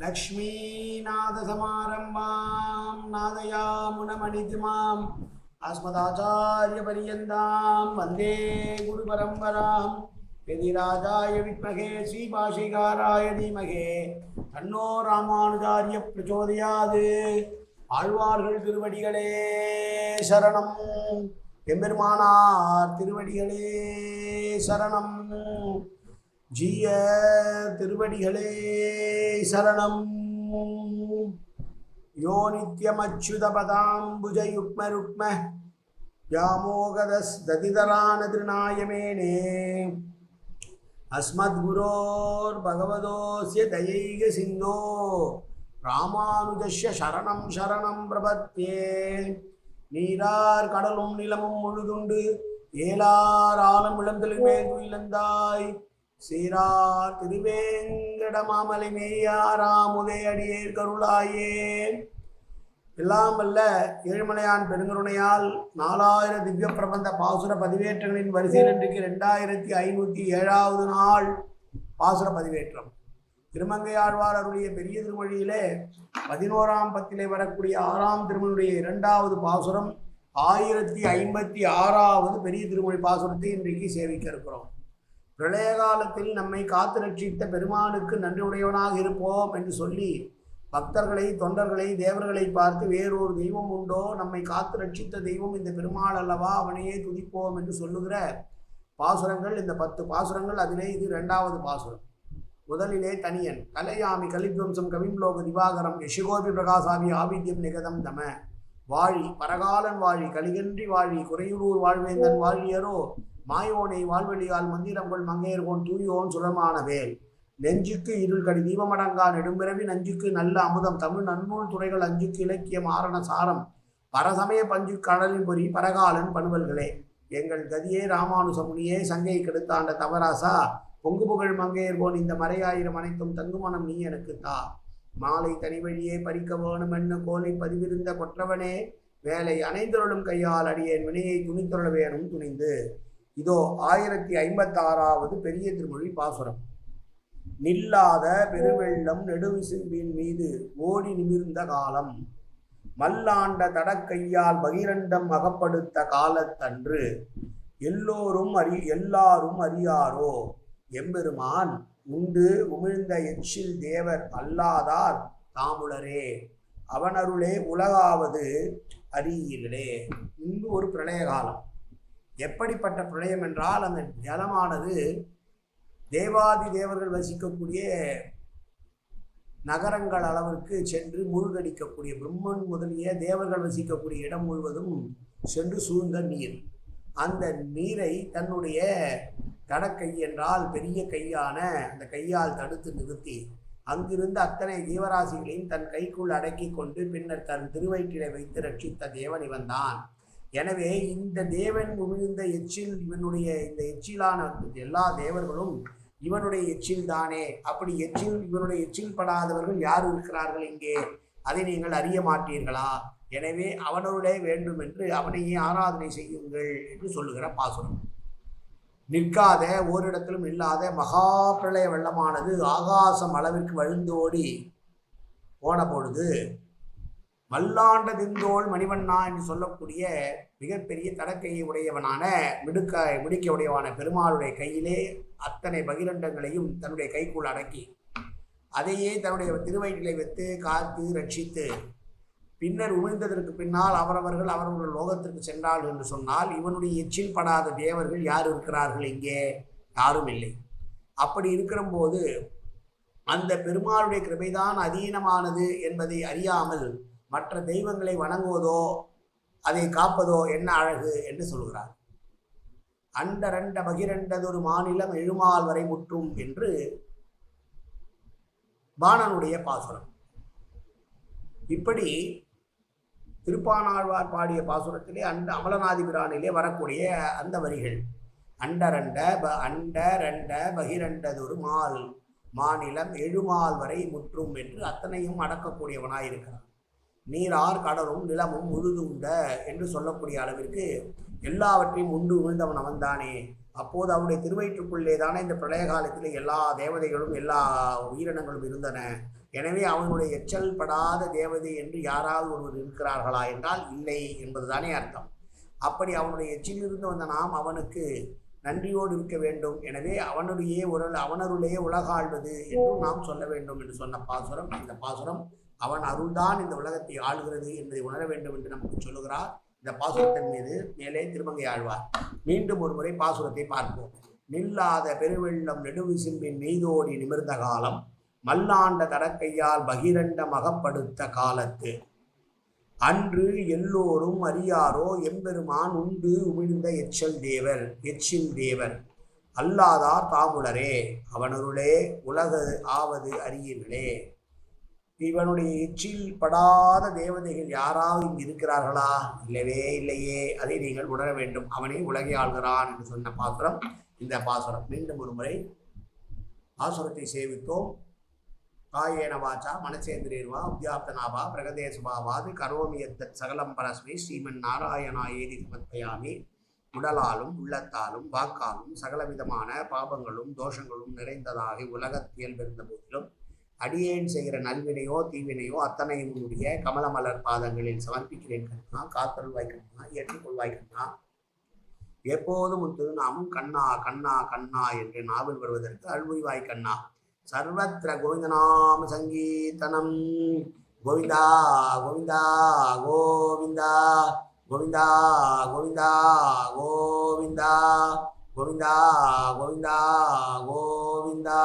लक्ष्मीनाथसमारम्भां नादयामुनमणितिमाम् अस्मदाचार्यपर्यन्तां वन्दे गुरुपरम्परां यदि राजाय विद्महे श्रीभाषिकाराय धीमहे தன்னோ ராமானுஜாரிய பிரச்சோதயாது ஆழ்வார்கள் திருவடிகளே சரணம் எம்பெருமானார் திருவடிகளே சரணம் ஜீய திருவடிகளே சரணம். யோ நித்யமச்சுதபதாம்புஜயுக்மருக்ம யாமோகதஸ் ததிதரானதிருநாயமேனே அஸ்மத்குரோர் பகவதோஸ்ய தயைக சிந்தோ ராமானுஜஸ்ய சரணம் சரணம் பிரபத்தே நீரார் கடலும் நிலமும் முழுதுண்டு ஏலார் ஆலம் இளந்தலில் மேல் இழந்தாய் சீரா திருவேங்கடமாமலை மெய்யாராமுதே அடியே அடியேர் கருளாயே. எல்லாம் வல்ல ஏழுமலையான் பெருங்கருணையால் நாலாயிரம் திவ்ய பிரபந்த பாசுர பதிவேற்றங்களின் வரிசையில் இன்றைக்கு ரெண்டாயிரத்தி ஐநூற்றி ஏழாவது நாள் பாசுர பதிவேற்றம். திருமங்கையாழ்வார் அருடைய பெரிய திருமொழியிலே பதினோராம் பத்திலே வரக்கூடிய ஆறாம் திருமணியுடைய இரண்டாவது பாசுரம் ஆயிரத்தி ஐம்பத்தி ஆறாவது பெரிய திருமொழி பாசுரத்தை இன்றைக்கு சேவிக்க இருக்கிறோம். பிரளய காலத்தில் நம்மை காத்து ரட்சித்த பெருமானுக்கு நன்றியுடையவனாக இருப்போம் என்று சொல்லி பக்தர்களை தொண்டர்களை தேவர்களை பார்த்து வேறொரு தெய்வம் உண்டோ? நம்மை காத்து ரட்சித்த தெய்வம் இந்த பெருமாள் அல்லவா? அவனையே துதிப்போம் என்று சொல்லுகிற பாசுரங்கள் இந்த பத்து பாசுரங்கள் அதிலே இது ரெண்டாவது பாசுரம். முதலிலே தனியன் கலையாமி கலித்வம்சம் கவிம்லோக திவாகரம் யசிகோபி பிரகாசாமி ஆபித்யம் நிகதம் தம. வாழி பரகாலன் வாழி கலிகன்றி வாழி குறையுளூர் வாழ்வேந்தன் வாழியரோ? மாயோனை வாழ்வெளியால் மந்திரங்கள் மங்கையர்கோன் தூயோன் சுரமான வேல் நெஞ்சுக்கு இருள் கடி தீபமடங்கா நெடும்பிறவி நஞ்சுக்கு நல்ல அமுதம் தமிழ் நன்னூல் துறைகள் அஞ்சுக்கு இலக்கிய மாரண சாரம். பரசமய பஞ்சு கடலின் பொறி பரகாலன் பணுவல்களே. எங்கள் கதியே ராமானுசமுனியே சங்கை கெடுத்தாண்ட தவராசா. பொங்கு புகழ் மங்கையர்கோன் இந்த மறையாயிரம் அனைத்தும் தங்குமணம் நீ எனக்கு தா. மாலை தனி வழியே பறிக்க வேணும் என்ன கோலை பதிவிருந்த கொற்றவனே. வேலை அனைந்தொருளும் கையால் அடியேன் வினையை துணித்தொழ வேணும் துணிந்து. இதோ ஆயிரத்தி ஐம்பத்தாறாவது பெரிய திருமொழி பாசுரம். நில்லாத பெருவெள்ளம் நெடுவிசும்பின் மீது ஓடி நிமிர்ந்த காலம். மல்லாண்ட தடக்கையால் பகிரண்டம் அகப்படுத்த காலத்தன்று. எல்லோரும் அறி எல்லாரும் அறியாரோ? எம்பெருமான் உண்டு உமிழ்ந்த எச்சில் தேவர் அல்லாதார் தாமுலரே. அவனருளே உலகாவது அறியீர்களே. இங்கு ஒரு பிரளய காலம் எப்படிப்பட்ட பிரளயம் என்றால் அந்த ஜலமானது தேவாதி தேவர்கள் வசிக்கக்கூடிய நகரங்கள் அளவிற்கு சென்று மூழ்கடிக்கக்கூடிய பிரம்மன் முதலிய தேவர்கள் வசிக்கக்கூடிய இடம் முழுவதும் சென்று சூழ்ந்த நீர். அந்த நீரை தன்னுடைய தடக்கை என்றால் பெரிய கையான அந்த கையால் தடுத்து நிறுத்தி அங்கிருந்த அத்தனை ஜீவராசிகளையும் தன் கைக்குள் அடக்கி கொண்டு பின்னர் தன் திருவயிற்றிலை வைத்து ரட்சித்த தேவன் இவன்தான். எனவே இந்த தேவன் உமிழ்ந்த எச்சில் இவனுடைய இந்த எச்சிலான எல்லா தேவர்களும் இவனுடைய எச்சில் தானே. அப்படி எச்சில் இவனுடைய எச்சில் படாதவர்கள் யார் இருக்கிறார்கள் இங்கே? அதை நீங்கள் அறிய மாட்டீர்களா? எனவே அவனருளே வேண்டும் என்று அவனையே ஆராதனை செய்யுங்கள் என்று சொல்லுகிற பாசுரம். நிற்காத ஓரிடத்திலும் இல்லாத மகா பிரளய வெள்ளமானது ஆகாசம் அளவிற்கு வழுந்தோடி போன பொழுது மல்லாண்ட திந்தோள் மணிவண்ணா என்று சொல்லக்கூடிய மிகப்பெரிய தடக்கையை உடையவனான மிடுக்க மிடுக்க உடையவான பெருமாளுடைய கையிலே அத்தனை பகிரண்டங்களையும் தன்னுடைய கைக்குள் அடக்கி அதையே தன்னுடைய திருவயிற்றிலே வைத்து காத்து ரட்சித்து பின்னர் உமிழ்ந்ததற்கு பின்னால் அவரவர்கள் அவரவர்கள் லோகத்திற்கு சென்றார்கள் என்று சொன்னால் இவனுடைய எச்சில் படாத தேவர்கள் யார் இருக்கிறார்கள் இங்கே? யாரும் இல்லை. அப்படி இருக்கிற போது அந்த பெருமாளுடைய கிருபைதான் அதீனமானது என்பதை அறியாமல் மற்ற தெய்வங்களை வணங்குவதோ அதை காப்பதோ என்ன அழகு என்று சொல்கிறார். அண்டரண்ட பகிரண்டதொரு மாநிலம் எழுமால் வரை முற்றும் என்று பாணனுடைய பாசுரம். இப்படி திருப்பானாழ்வார் பாடிய பாசுரத்திலே அந்த அமலநாதிபிரானிலே வரக்கூடிய அந்த வரிகள். அண்டரண்ட ப அண்டரண்ட பகிரண்டதொரு மால் மாநிலம் எழுமால் வரை முற்றும் என்று அத்தனையும் அடக்கக்கூடியவனாயிருக்கிறான். நீரார் கடலும் நிலமும் முழுது உண்ட என்று சொல்லக்கூடிய அளவிற்கு எல்லாவற்றையும் உண்டு உமிழ்ந்தவன் அவன்தானே. அப்போது அவருடைய திருவயிற்றுக்குள்ளே தானே இந்த பிரளய காலத்தில் எல்லா தேவதைகளும் எல்லா உயிரினங்களும் இருந்தன. எனவே அவனுடைய எச்சல் படாத தேவதை என்று யாராவது ஒருவர் இருக்கிறார்களா என்றால் இல்லை என்பதுதானே அர்த்தம். அப்படி அவனுடைய எச்சிலிருந்து வந்த நாம் அவனுக்கு நன்றியோடு இருக்க வேண்டும். எனவே அவனுடைய ஒரு அவனருடைய உலகாள்வது என்றும் நாம் சொல்ல வேண்டும் என்று சொன்ன பாசுரம் இந்த பாசுரம் அவன் அருள்தான் இந்த உலகத்தை ஆளுகிறது என்பதை உணர வேண்டும் என்று நமக்கு சொல்லுகிறார். இந்த பாசுரத்தின் மீது மேலே திருமங்கை ஆழ்வார். மீண்டும் ஒரு முறை பாசுரத்தை பார்ப்போம். நில்லாத பெருவெள்ளம் நெடுவிசிம்பின் மெய்தோடி நிமிர்ந்த காலம் மல்லாண்ட தடக்கையால் பகிரண்ட மகப்படுத்த காலத்து. அன்று எல்லோரும் அறியாரோ எம்பெருமான் உண்டு உமிழ்ந்த எச்சல் தேவர் எச்சில் தேவர். அல்லாதார் தாமுலரே அவனருளே உலக ஆவது அறியீர்களே. இவனுடைய எச்சில் படாத தேவதைகள் யாராவது இங்கு இருக்கிறார்களா? இல்லவே இல்லையே. அதை நீங்கள் உணர வேண்டும். அவனே உலகை ஆள்கிறான் என்று சொன்ன பாசுரம் இந்த பாசுரம். மீண்டும் ஒரு முறை பாசுரத்தை சேவித்தோம். காயேன வாச்சா மனசேந்திரேர்வா உத்யாப்தனாவா பிரகதேசபாவாது கரோமியத்த சகலம் பரஸ்மி ஸ்ரீமன் நாராயணா ஏதி சமர்ப்பயாமி. உடலாலும் உள்ளத்தாலும் வாக்காலும் சகலவிதமான பாபங்களும் தோஷங்களும் நிறைந்ததாகி உலகத்தியல் இருந்த போதிலும் அடியேன் செய்கிற நல்வினையோ தீவினையோ அத்தனையும் உடைய கமலமலர் பாதங்களில் சமர்ப்பிக்கிறேன் கண்ணா காத்தருள்வாய் கண்ணா ஏற்றுக்கொள்வாய் கண்ணா எப்போதும் உன் திருநாமும் கண்ணா கண்ணா கண்ணா என்று நாவில் வருவதற்கு அழுவாய் கண்ணா சர்வத்திர கோவிந்தநாம சங்கீர்த்தனம். கோவிந்தா கோவிந்தா கோவிந்தா கோவிந்தா கோவிந்தா கோவிந்தா கோவிந்தா கோவிந்தா கோவிந்தா.